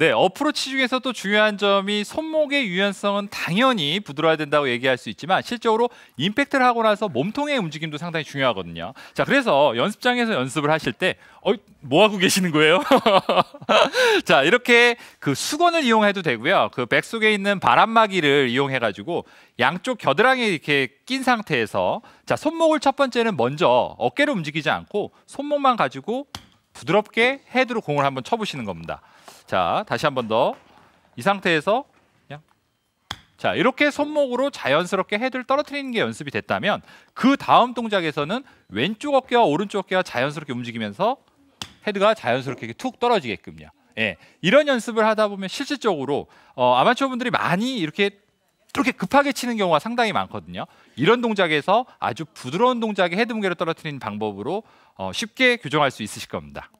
네, 어프로치 중에서도 중요한 점이 손목의 유연성은 당연히 부드러워야 된다고 얘기할 수 있지만 실적으로 임팩트를 하고 나서 몸통의 움직임도 상당히 중요하거든요. 자, 그래서 연습장에서 연습을 하실 때 어, 뭐 하고 계시는 거예요? 자, 이렇게 그 수건을 이용해도 되고요. 그 백 속에 있는 바람막이를 이용해 가지고 양쪽 겨드랑이에 이렇게 낀 상태에서 자, 손목을 첫 번째는 먼저 어깨를 움직이지 않고 손목만 가지고 부드럽게 헤드로 공을 한번 쳐보시는 겁니다. 자, 다시 한번 더. 이 상태에서 그냥 자, 이렇게 손목으로 자연스럽게 헤드를 떨어뜨리는 게 연습이 됐다면 그 다음 동작에서는 왼쪽 어깨와 오른쪽 어깨가 자연스럽게 움직이면서 헤드가 자연스럽게 툭 떨어지게끔요. 예. 이런 연습을 하다 보면 실질적으로 어, 아마추어 분들이 많이 이렇게 이렇게 급하게 치는 경우가 상당히 많거든요. 이런 동작에서 아주 부드러운 동작의 헤드 무게를 떨어뜨리는 방법으로 어, 쉽게 교정할 수 있으실 겁니다.